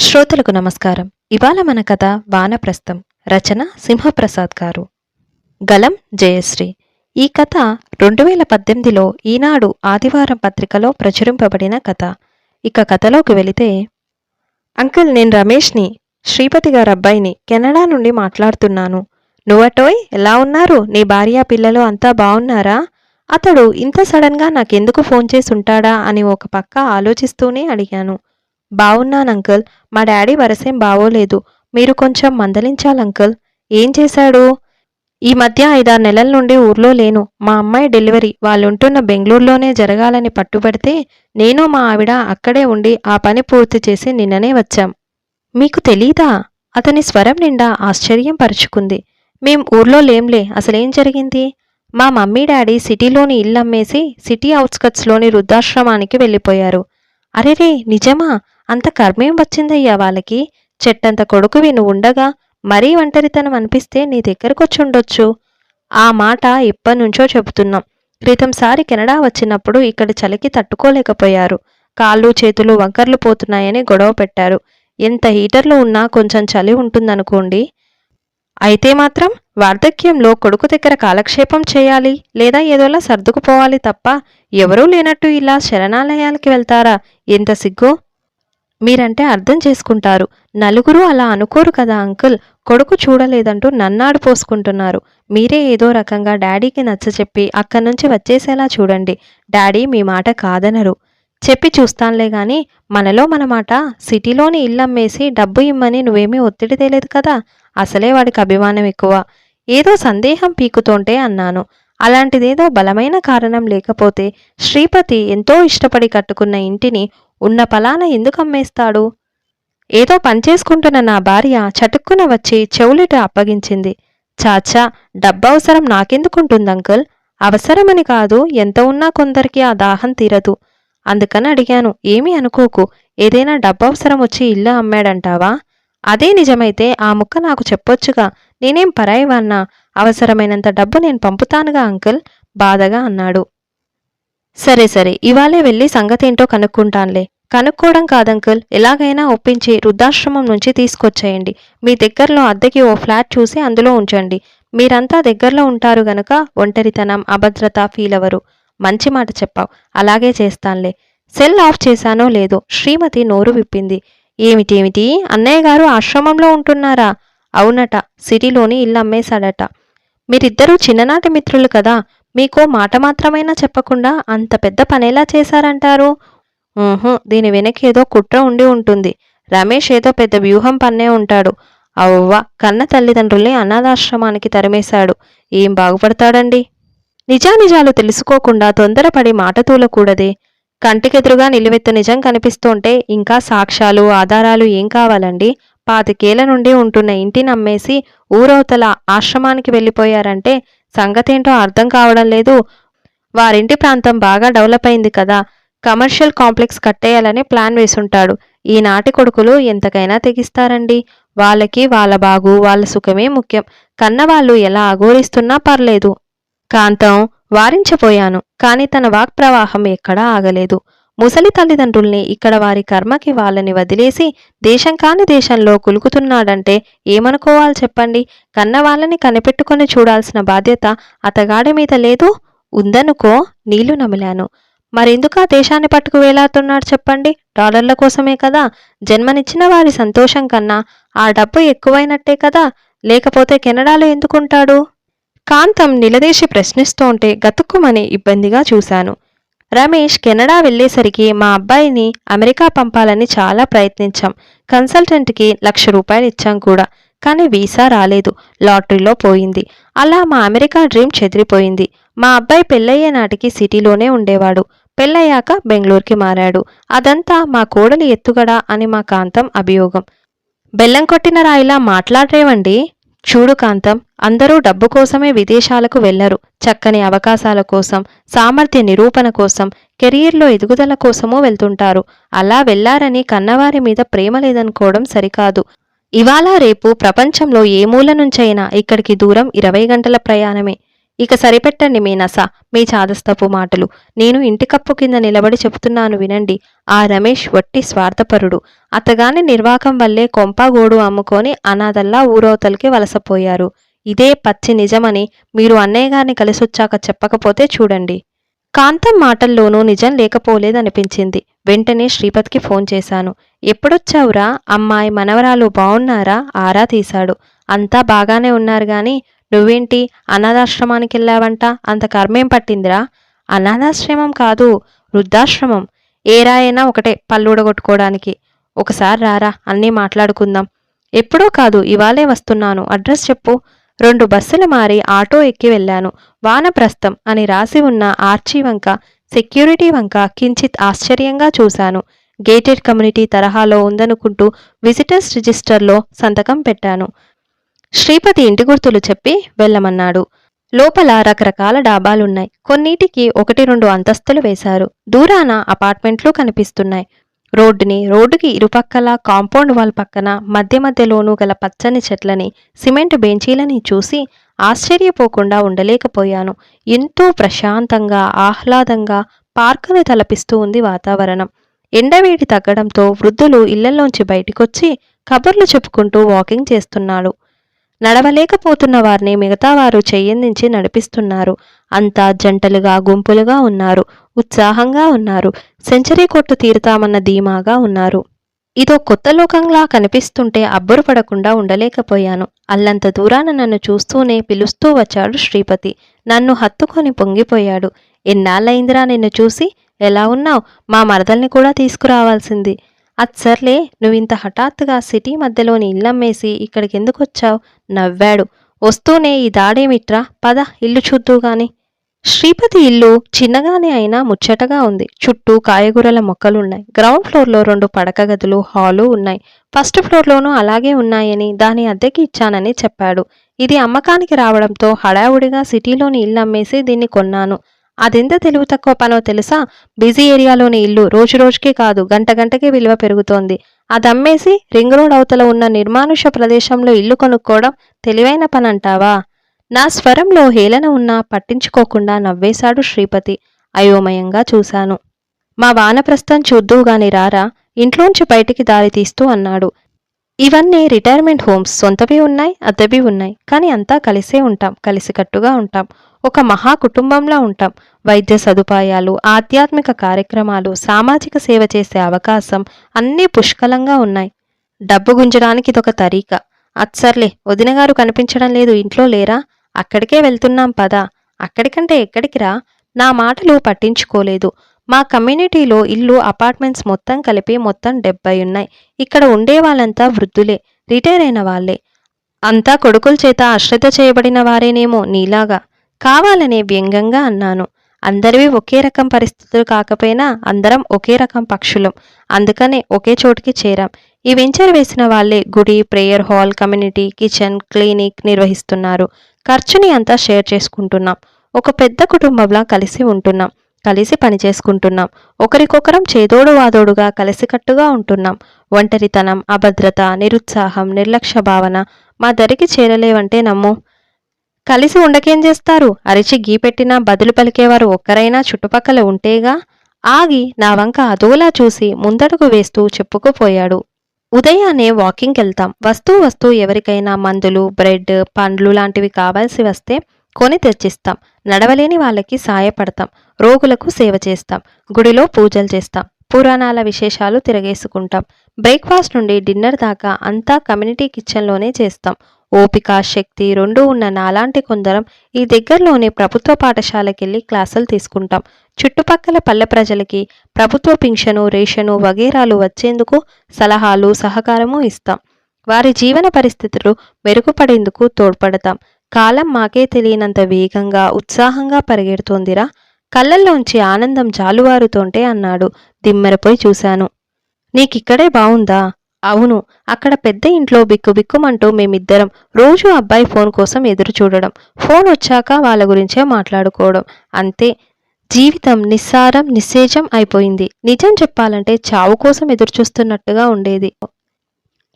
శ్రోతలకు నమస్కారం. ఇవాళ మన కథ వానప్రస్థం. రచన సింహప్రసాద్ గారు. గలం జయశ్రీ. ఈ కథ రెండు వేల పద్దెనిమిదిలో ఈనాడు ఆదివారం పత్రికలో ప్రచురింపబడిన కథ. ఇక కథలోకి వెళితే అంకుల్ నేను రమేష్ని శ్రీపతి గారు అబ్బాయిని కెనడా నుండి మాట్లాడుతున్నాను. నువ్వటోయ్ ఎలా ఉన్నారు? నీ భార్య పిల్లలు అంతా బాగున్నారా అతడు ఇంత సడన్గా నాకెందుకు ఫోన్ చేసి ఉంటాడా అని ఒక పక్క ఆలోచిస్తూనే అడిగాను. బావున్నాను అంకుల్. మా డాడీ వరసేం బావోలేదు. మీరు కొంచెం మందలించాలి అంకుల్. ఏం చేశాడు? ఈ మధ్య ఐదారు నెలల నుండి ఊర్లో లేను. మా అమ్మాయి డెలివరీ. వాళ్ళుంటున్న బెంగళూరులోనే జరగాలని పట్టుబడితే నేను మా ఆవిడ అక్కడే ఉండి ఆ పని పూర్తి చేసి నిన్ననే వచ్చాం. మీకు తెలీదా? అతని స్వరం నిండా ఆశ్చర్యం పరుచుకుంది. మేం ఊర్లో లేంలే. అసలేం జరిగింది? మా మమ్మీ డాడీ సిటీలోని ఇల్లు అమ్మేసి సిటీ అవుట్స్కట్స్లోని వృద్ధాశ్రమానికి వెళ్ళిపోయారు. అరెరే! నిజమా? అంత కర్మేం వచ్చిందయ్యా వాళ్ళకి? చెట్టంత కొడుకువి నువ్వు ఉండగా మరీ ఒంటరితనం అనిపిస్తే నీ దగ్గరకొచ్చి ఉండొచ్చు. ఆ మాట ఇప్పటినుంచో చెబుతున్నాం. క్రితంసారి కెనడా వచ్చినప్పుడు ఇక్కడ చలికి తట్టుకోలేకపోయారు. కాళ్ళు చేతులు వంకర్లు పోతున్నాయని గొడవ పెట్టారు. ఎంత హీటర్లు ఉన్నా కొంచెం చలి ఉంటుందనుకోండి. అయితే మాత్రం వార్ధక్యంలో కొడుకు దగ్గర కాలక్షేపం చేయాలి లేదా ఏదోలా సర్దుకుపోవాలి తప్ప ఎవరూ లేనట్టు ఇలా శరణాలయాలకి వెళ్తారా? ఎంత సిగ్గు? మీరంటే అర్థం చేసుకుంటారు. నలుగురు అలా అనుకోరు కదా అంకుల్. కొడుకు చూడలేదంటూ నన్నాడు పోసుకుంటున్నారు. మీరే ఏదో రకంగా డాడీకి నచ్చచెప్పి అక్కడి నుంచి వచ్చేసేలా చూడండి. డాడీ మీ మాట కాదనరు. చెప్పి చూస్తానులే గాని మనలో మన మాట సిటీలోని ఇల్లమ్మేసి డబ్బు ఇమ్మని నువ్వేమీ ఒత్తిడి తేలేదు కదా? అసలే వాడికి అభిమానం ఎక్కువ. ఏదో సందేహం పీకుతోంటే అన్నాను. అలాంటిదేదో బలమైన కారణం లేకపోతే శ్రీపతి ఎంతో ఇష్టపడి కట్టుకున్న ఇంటిని ఉన్న పలాన ఎందుకు అమ్మేస్తాడు ఏదో పనిచేసుకుంటున్న నా భార్య చటుక్కున వచ్చి చెవులిట అప్పగించింది. చాచా డబ్బవసరం నాకెందుకుంటుంది అంకుల్? అవసరమని కాదు ఎంత ఉన్నా కొందరికి ఆ దాహం తీరదు. అందుకని అడిగాను ఏమీ అనుకోకు ఏదైనా డబ్బవసరం వచ్చి ఇల్లు అమ్మాడంటావా? అదే నిజమైతే ఆ ముక్క నాకు చెప్పొచ్చుగా నేనేం పరాయివాన్నా అవసరమైనంత డబ్బు నేను పంపుతానుగా అంకుల్? బాధగా అన్నాడు. సరే సరే. ఇవాళే వెళ్ళి సంగతేంటో కనుక్కుంటాన్లే. కనుక్కోవడం కాదంకుల్. ఎలాగైనా ఒప్పించి వృద్ధాశ్రమం నుంచి తీసుకొచ్చేయండి. మీ దగ్గరలో అద్దెకి ఓ ఫ్లాట్ చూసి అందులో ఉంచండి. మీరంతా దగ్గరలో ఉంటారు గనుక ఒంటరితనం అభద్రత ఫీల్ అవరు మంచి మాట చెప్పావు. అలాగే చేస్తాన్లే. సెల్ ఆఫ్ చేశానో లేదో శ్రీమతి నోరు విప్పింది. ఏమిటేమిటి? అన్నయ్య గారు ఆశ్రమంలో ఉంటున్నారా? అవునట. సిటీలోని ఇల్లు అమ్మేశాడట. మీరిద్దరూ చిన్ననాటి మిత్రులు కదా. మీకో మాట మాత్రమైనా చెప్పకుండా అంత పెద్ద పనేలా చేశారంటారు? దీని వెనక ఏదో కుట్ర ఉండి ఉంటుంది. రమేష్ ఏదో పెద్ద వ్యూహం పన్నే ఉంటాడు. అవ్వ కన్న తల్లిదండ్రుల్ని అనాథాశ్రమానికి తరిమేశాడు. ఏం బాగుపడతాడండి? నిజానిజాలు తెలుసుకోకుండా తొందరపడి మాట తూలకూడదే. కంటికెదురుగా నిలువెత్తు నిజం కనిపిస్తుంటే ఇంకా సాక్ష్యాలు ఆధారాలు ఏం కావాలండి? పాతికేళ్ళ నుండి ఉంటున్న ఇంటిని అమ్మేసి ఊరవతల ఆశ్రమానికి వెళ్ళిపోయారంటే సంగతేంటో అర్థం కావడం లేదు. వారింటి ప్రాంతం బాగా డెవలప్ అయింది కదా. కమర్షియల్ కాంప్లెక్స్ కట్టేయాలని ప్లాన్ వేసుంటాడు. ఈనాటి కొడుకులు ఎంతకైనా తెగిస్తారండి. వాళ్ళకి వాళ్ళ బాగు వాళ్ళ సుఖమే ముఖ్యం. కన్నవాళ్ళు ఎలా అఘోరిస్తున్నా పర్లేదు. కాంతం వారించపోయాను కాని తన వాక్ ప్రవాహం ఎక్కడా ఆగలేదు. ముసలి తల్లిదండ్రుల్ని ఇక్కడ వారి కర్మకి వాళ్ళని వదిలేసి దేశం కాని దేశంలో కులుకుతున్నాడంటే ఏమనుకోవాలి చెప్పండి? కన్నవాళ్ళని కనిపెట్టుకొని చూడాల్సిన బాధ్యత అతగాడి మీద లేదు. ఉందనుకో నీళ్ళు నమిలాను. మరెందుకు ఆ దేశాన్ని పట్టుకు వేలాడుతున్నాడు చెప్పండి? డాలర్ల కోసమే కదా. జన్మనిచ్చిన వారి సంతోషం కన్నా ఆ డబ్బు ఎక్కువైనట్టే కదా. లేకపోతే కెనడాలో ఎందుకుంటాడు? కాంతం నిలదీసి ప్రశ్నిస్తోంటే గతుక్కుమని ఇబ్బందిగా చూశాను. రమేష్ కెనడా వెళ్ళేసరికి మా అబ్బాయిని అమెరికా పంపాలని చాలా ప్రయత్నించాం. కన్సల్టెంట్కి లక్ష రూపాయలు ఇచ్చాం కూడా. కానీ వీసా రాలేదు. లాటరీలో పోయింది. అలా మా అమెరికా డ్రీమ్ చెదిరిపోయింది. మా అబ్బాయి పెళ్ళయ్యే నాటికి సిటీలోనే ఉండేవాడు. పెళ్ళయ్యాక బెంగళూరుకి మారాడు. అదంతా మా కోడలి ఎత్తుగడ అని మా కాంతం అభియోగం. బెల్లం కొట్టిన రాయిలా మాట్లాడరేవండి? చూడు కాంతం అందరూ డబ్బు కోసమే విదేశాలకు వెళ్ళరు చక్కని అవకాశాల కోసం సామర్థ్య నిరూపణ కోసం కెరీర్లో ఎదుగుదల కోసమూ వెళ్తుంటారు. అలా వెళ్ళారని కన్నవారి మీద ప్రేమ లేదనుకోవడం సరికాదు. ఇవాళ రేపు ప్రపంచంలో ఏ మూల నుంచైనా ఇక్కడికి దూరం ఇరవై గంటల ప్రయాణమే. ఇక సరిపెట్టండి మీ నస మీ చాదస్తపు మాటలు. నేను ఇంటి కప్పు కింద నిలబడి చెబుతున్నాను వినండి. ఆ రమేష్ వట్టి స్వార్థపరుడు. అతగాని నిర్వాకం వల్లే కొంపగోడు అమ్ముకొని అనాథల్లా ఊరవతలకి వలసపోయారు. ఇదే పచ్చి నిజమని మీరు అన్నయ్య గారిని కలిసొచ్చాక చెప్పకపోతే చూడండి. కాంతం మాటల్లోనూ నిజం లేకపోలేదనిపించింది. వెంటనే శ్రీపతికి ఫోన్ చేశాను. ఎప్పుడొచ్చావురా? అమ్మాయి మనవరాలు బావున్నారా? ఆరా తీశాడు. అంతా బాగానే ఉన్నారు గాని నువ్వేంటి అనాథాశ్రమానికి వెళ్ళావంట? అంత కర్మేం పట్టిందిరా? అనాథాశ్రమం కాదు వృద్ధాశ్రమం. ఏరా అయినా ఒకటే పళ్ళుడగొట్టుకోవడానికి ఒకసారి రారా అన్నీ మాట్లాడుకుందాం. ఎప్పుడో కాదు ఇవాళే వస్తున్నాను. అడ్రస్ చెప్పు. రెండు బస్సులు మారి ఆటో ఎక్కి వెళ్ళాను. వానప్రస్థం అని రాసి ఉన్న ఆర్చీ వంక సెక్యూరిటీ వంక కించిత్ ఆశ్చర్యంగా చూశాను. గేటెడ్ కమ్యూనిటీ తరహాలో ఉందనుకుంటూ విజిటర్స్ రిజిస్టర్లో సంతకం పెట్టాను. శ్రీపతి ఇంటి గుర్తులు చెప్పి వెళ్ళమన్నాడు. లోపల రకరకాల డాబాలున్నాయి. కొన్నిటికి ఒకటి రెండు అంతస్తులు వేశారు. దూరాన అపార్ట్మెంట్లు కనిపిస్తున్నాయి. రోడ్డుని రోడ్డుకి ఇరుపక్కల కాంపౌండ్ వాల్ పక్కన మధ్య మధ్యలోనూ గల పచ్చని చెట్లని సిమెంట్ బెంచీలని చూసి ఆశ్చర్యపోకుండా ఉండలేకపోయాను. ఎంతో ప్రశాంతంగా ఆహ్లాదంగా పార్కుని తలపిస్తూ ఉంది వాతావరణం. ఎండవేడి తగ్గడంతో వృద్ధులు ఇళ్ళలోంచి బయటికొచ్చి కబుర్లు చెప్పుకుంటూ వాకింగ్ చేస్తున్నాడు. నడవలేకపోతున్న వారిని మిగతా వారు చెయ్యందించి నడిపిస్తున్నారు. అంతా జంటలుగా గుంపులుగా ఉన్నారు. ఉత్సాహంగా ఉన్నారు. సెంచరీ కొట్టు తీరుతామన్న ధీమాగా ఉన్నారు. ఇదో కొత్త లోకంలా కనిపిస్తుంటే అబ్బురపడకుండా ఉండలేకపోయాను. అల్లంత దూరాన నన్ను చూస్తూనే పిలుస్తూ వచ్చాడు శ్రీపతి. నన్ను హత్తుకొని పొంగిపోయాడు. ఎన్నాళ్ళయిందిరా నిన్ను చూసి? ఎలా ఉన్నావు? మా మరదల్ని కూడా తీసుకురావాల్సింది. అచ్చర్లే నువ్వింత హఠాత్తుగా సిటీ మధ్యలోని ఇల్లమ్మేసి ఇక్కడికి ఎందుకు వచ్చావు నవ్వాడు. వస్తూనే ఈ దాడేమిట్రా? పద ఇల్లు చూద్దు గాని. శ్రీపతి ఇల్లు చిన్నగానే అయినా ముచ్చటగా ఉంది. చుట్టూ కాయగూరల మొక్కలున్నాయి. గ్రౌండ్ ఫ్లోర్లో రెండు పడక గదులు హాలు ఉన్నాయి. ఫస్ట్ ఫ్లోర్లోనూ అలాగే ఉన్నాయని దాని అద్దెకి ఇచ్చానని చెప్పాడు. ఇది అమ్మకానికి రావడంతో హడావుడిగా సిటీలోని ఇల్లు అమ్మేసి దీన్ని కొన్నాను. అదెంత తెలివి తక్కువ పనో తెలుసా? బిజీ ఏరియాలోని ఇల్లు రోజు రోజుకి కాదు గంట గంటకి విలువ పెరుగుతోంది. అది అమ్మేసి రింగ్ రోడ్ అవతల ఉన్న నిర్మానుష ప్రదేశంలో ఇల్లు కొనుక్కోవడం తెలివైన పనంటావా? నా స్వరంలో హేళన ఉన్నా పట్టించుకోకుండా నవ్వేశాడు శ్రీపతి. అయోమయంగా చూశాను. మా వానప్రస్థం చూద్దువుగాని రారా? ఇంట్లోంచి బయటికి దారి తీస్తూ అన్నాడు. ఇవన్నీ రిటైర్మెంట్ హోమ్స్. సొంతవి ఉన్నాయి అద్దెవి ఉన్నాయి. కానీ అంతా కలిసే ఉంటాం కలిసికట్టుగా ఉంటాం. ఒక మహా కుటుంబంలా ఉంటాం. వైద్య సదుపాయాలు ఆధ్యాత్మిక కార్యక్రమాలు సామాజిక సేవ చేసే అవకాశం అన్నీ పుష్కలంగా ఉన్నాయి. డబ్బు గుంజడానికి ఇదొక తరీక. అచ్చర్లే వదినగారు కనిపించడం లేదు. ఇంట్లో లేరా? అక్కడికే వెళ్తున్నాం పదా. అక్కడికంటే ఎక్కడికి రా? నా మాటలు పట్టించుకోలేదు. మా కమ్యూనిటీలో ఇల్లు అపార్ట్మెంట్స్ మొత్తం కలిపి మొత్తం డెబ్బై ఉన్నాయి. ఇక్కడ ఉండే వాళ్ళంతా వృద్ధులే రిటైర్ అయిన వాళ్ళే. అంతా కొడుకుల చేత అశ్రద్ధ చేయబడిన వారేనేమో నీలాగా. కావాలనే వ్యంగ్యంగా అన్నాను. అందరివి ఒకే రకం పరిస్థితులు కాకపోయినా అందరం ఒకే రకం పక్షులం. అందుకనే ఒకే చోటుకి చేరాం. ఈ వెంచర్ వేసిన వాళ్ళే గుడి prayer hall community kitchen clinic నిర్వహిస్తున్నారు. ఖర్చుని అంతా షేర్ చేసుకుంటున్నాం. ఒక పెద్ద కుటుంబంలా కలిసి ఉంటున్నాం. కలిసి పని చేసుకుంటున్నాం ఒకరికొకరం చేదోడు వాదోడుగా కలిసికట్టుగా ఉంటున్నాం. ఒంటరితనం అభద్రత నిరుత్సాహం నిర్లక్ష్య భావన మా దరికి చేరలేవంటే నమ్ము? కలిసి ఉండకేం చేస్తారు? అరిచి గీపెట్టినా బదులు పలికేవారు ఒక్కరైనా చుట్టుపక్కల ఉంటేగా? ఆగి నా వంక అదోలా చూసి ముందడుగు వేస్తూ చెప్పుకుపోయాడు. ఉదయాన్నే వాకింగ్ వెళ్తాం వస్తూ వస్తూ ఎవరికైనా మందులు బ్రెడ్ పండ్లు లాంటివి కావాల్సి వస్తే కొని తెచ్చిస్తాం. నడవలేని వాళ్ళకి సాయపడతాం. రోగులకు సేవ చేస్తాం. గుడిలో పూజలు చేస్తాం. పురాణాల విశేషాలు తిరగేసుకుంటాం. బ్రేక్ఫాస్ట్ నుండి డిన్నర్ దాకా అంతా కమ్యూనిటీ కిచెన్లోనే చేస్తాం. ఓపిక శక్తి రెండూ ఉన్న నాలాంటి కొందరం ఈ దగ్గరలోని ప్రభుత్వ పాఠశాలకెళ్ళి క్లాసులు తీసుకుంటాం. చుట్టుపక్కల పల్లె ప్రజలకి ప్రభుత్వ పింఛను రేషను వగేరాలు వచ్చేందుకు సలహాలు సహకారము ఇస్తాం. వారి జీవన పరిస్థితులు మెరుగుపడేందుకు తోడ్పడతాం. కాలం మాకే తెలియనంత వేగంగా ఉత్సాహంగా పరిగెడుతోందిరా. కళ్ళల్లోంచి ఆనందం జాలువారుతోంటే అన్నాడు. దిమ్మెరపోయి చూశాను. నీకిక్కడే బావుందా? అవును అక్కడ పెద్ద ఇంట్లో బిక్కుబిక్కుమంటూ మేమిద్దరం రోజు అబ్బాయి ఫోన్ కోసం ఎదురు చూడడం ఫోన్ వచ్చాక వాళ్ళ గురించే మాట్లాడుకోవడం. అంతే జీవితం నిస్సారం నిస్సేజం అయిపోయింది. నిజం చెప్పాలంటే చావు కోసం ఎదురు చూస్తున్నట్టుగా ఉండేది.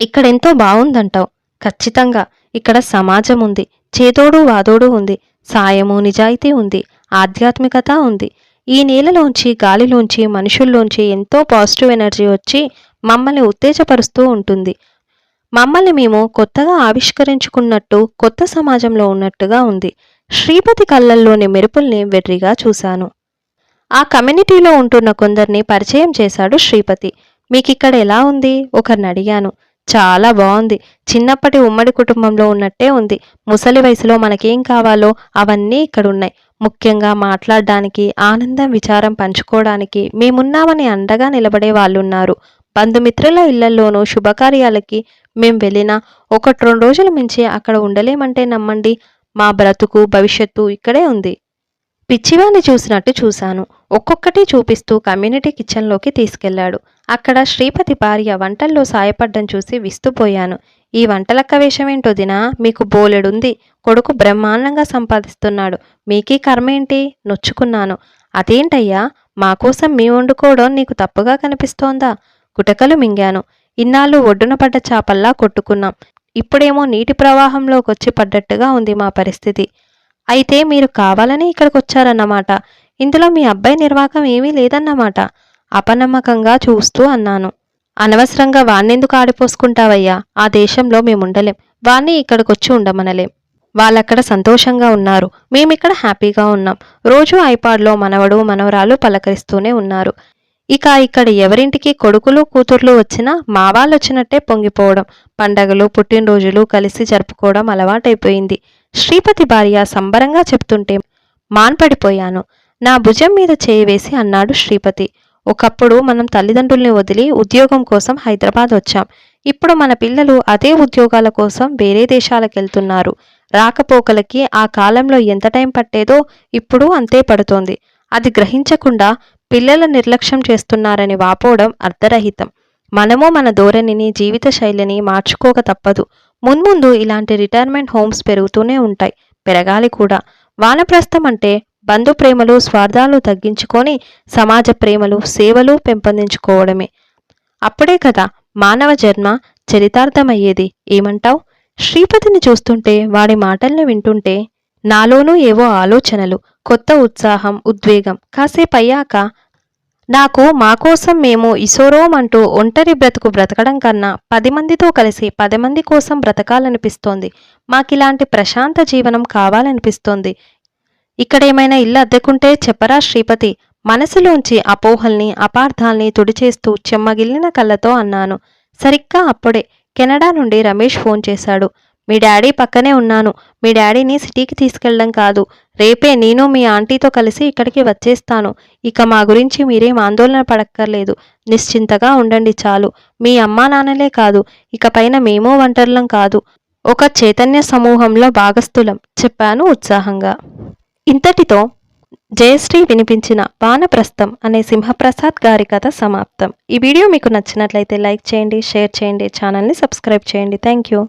ఇక్కడెంతో బాగుందంటావు ఖచ్చితంగా ఇక్కడ సమాజం ఉంది చేదోడు వాదోడు ఉంది సాయము నిజాయితీ ఉంది ఆధ్యాత్మికత ఉంది. ఈ నేలలోంచి గాలిలోంచి మనుషుల్లోంచి ఎంతో పాజిటివ్ ఎనర్జీ వచ్చి మమ్మల్ని ఉత్తేజపరుస్తూ ఉంటుంది. మమ్మల్ని మేము కొత్తగా ఆవిష్కరించుకున్నట్టు కొత్త సమాజంలో ఉన్నట్టుగా ఉంది. శ్రీపతి కళ్ళల్లోని మెరుపుల్ని వెర్రిగా చూశాను. ఆ కమ్యూనిటీలో ఉంటున్న కొందరిని పరిచయం చేశాడు శ్రీపతి. మీకిక్కడ ఎలా ఉంది? ఒకరిని అడిగాను. చాలా బాగుంది చిన్నప్పటి ఉమ్మడి కుటుంబంలో ఉన్నట్టే ఉంది. ముసలి వయసులో మనకేం కావాలో అవన్నీ ఇక్కడ ఉన్నాయి ముఖ్యంగా మాట్లాడడానికి ఆనందం విచారం పంచుకోవడానికి మేమున్నామని అండగా నిలబడే వాళ్ళున్నారు. బంధుమిత్రుల ఇళ్ళలోనూ శుభకార్యాలకి మేం వెళ్ళినా ఒకటి రెండు రోజుల మించి అక్కడ ఉండలేమంటే నమ్మండి. మా బ్రతుకు భవిష్యత్తు ఇక్కడే ఉంది. పిచ్చివాణ్ణి చూసినట్టు చూశాను. ఒక్కొక్కటి చూపిస్తూ కమ్యూనిటీ కిచెన్లోకి తీసుకెళ్ళాడు అక్కడ శ్రీపతి భార్య వంటల్లో సాయపడ్డం చూసి విస్తుపోయాను. ఈ వంటలక్క వేషమేంటో దినా? మీకు బోలెడుంది. కొడుకు బ్రహ్మాండంగా సంపాదిస్తున్నాడు. మీకీ కర్మేంటి? నొచ్చుకున్నాను. అదేంటయ్యా? మా కోసం మీ వండుకోవడం నీకు తప్పుగా కనిపిస్తోందా? గుటకలు మింగాను. ఇన్నాళ్ళు ఒడ్డున పడ్డ చాపల్లా కొట్టుకున్నాం. ఇప్పుడేమో నీటి ప్రవాహంలోకి వచ్చి పడ్డట్టుగా ఉంది మా పరిస్థితి. అయితే మీరు కావాలని ఇక్కడికి వచ్చారన్నమాట ఇందులో మీ అబ్బాయి నిర్వాకం ఏమీ లేదన్నమాట. అపనమ్మకంగా చూస్తూ అన్నాను. అనవసరంగా వాణ్ణెందుకు ఆడిపోసుకుంటావయ్యా? ఆ దేశంలో మేముండలేం. వాణ్ణి ఇక్కడికొచ్చి ఉండమనలేం. వాళ్ళక్కడ సంతోషంగా ఉన్నారు. మేమిక్కడ హ్యాపీగా ఉన్నాం. రోజు ఐపాడ్లో మనవడు మనవరాలు పలకరిస్తూనే ఉన్నారు. ఇక ఇక్కడ ఎవరింటికి కొడుకులు కూతుర్లు వచ్చినా మా వాళ్ళు వచ్చినట్టే పొంగిపోవడం పండగలు పుట్టినరోజులు కలిసి జరుపుకోవడం అలవాటైపోయింది. శ్రీపతి భార్య సంబరంగా చెప్తుంటే మాన్పడిపోయాను. నా భుజం మీద చేయి వేసి అన్నాడు శ్రీపతి. ఒకప్పుడు మనం తల్లిదండ్రుల్ని వదిలి ఉద్యోగం కోసం హైదరాబాద్ వచ్చాం. ఇప్పుడు మన పిల్లలు అదే ఉద్యోగాల కోసం వేరే దేశాలకు వెళ్తున్నారు రాకపోకలకి ఆ కాలంలో ఎంత టైం పట్టేదో ఇప్పుడు అంతే పడుతోంది. అది గ్రహించకుండా పిల్లల నిర్లక్ష్యం చేస్తున్నారని వాపోవడం అర్ధరహితం మనము మన ధోరణిని జీవిత శైలిని మార్చుకోక తప్పదు. మున్ముందు ఇలాంటి రిటైర్మెంట్ హోమ్స్ పెరుగుతూనే ఉంటాయి. పెరగాలి కూడా. వానప్రస్థం అంటే బంధు ప్రేమలు స్వార్థాలు తగ్గించుకొని సమాజ ప్రేమలు సేవలు పెంపొందించుకోవడమే. అప్పుడే కదా మానవ జన్మ చరితార్థమయ్యేది. ఏమంటావ్? శ్రీపతిని చూస్తుంటే వాడి మాటల్ని వింటుంటే నాలోనూ ఏవో ఆలోచనలు కొత్త ఉత్సాహం ఉద్వేగం కాసేపు అయ్యాక నాకు మా కోసం మేము ఇసోరోమంటూ ఒంటరి బ్రతుకు బ్రతకడం కన్నా పది మందితో కలిసి పది మంది కోసం బ్రతకాలనిపిస్తోంది. మాకిలాంటి ప్రశాంత జీవనం కావాలనిపిస్తోంది. ఇక్కడేమైనా ఇల్లు అద్దెకుంటే చెప్పరా శ్రీపతి? మనసులోంచి అపోహల్ని అపార్థాల్ని తుడిచేస్తూ చెమ్మగిల్లిన కళ్ళతో అన్నాను. సరిగ్గా అప్పుడే కెనడా నుండి రమేష్ ఫోన్ చేశాడు. మీ డాడీ పక్కనే ఉన్నాను. మీ డాడీని సిటీకి తీసుకెళ్ళడం కాదు. రేపే నేను మీ ఆంటీతో కలిసి ఇక్కడికి వచ్చేస్తాను. ఇక మా గురించి మీరేం ఆందోళన పడక్కర్లేదు. నిశ్చింతగా ఉండండి చాలు. మీ అమ్మా నాన్నలే కాదు ఇక పైన మేము ఒంటరిలం కాదు. ఒక చైతన్య సమూహంలో భాగస్థులం చెప్పాను ఉత్సాహంగా. ఇంతటితో జయశ్రీ వినిపించిన వానప్రస్థం అనే సింహప్రసాద్ గారి కథ సమాప్తం. ఈ వీడియో మీకు నచ్చినట్లయితే లైక్ చేయండి షేర్ చేయండి ఛానల్ని సబ్స్క్రైబ్ చేయండి. Thank you.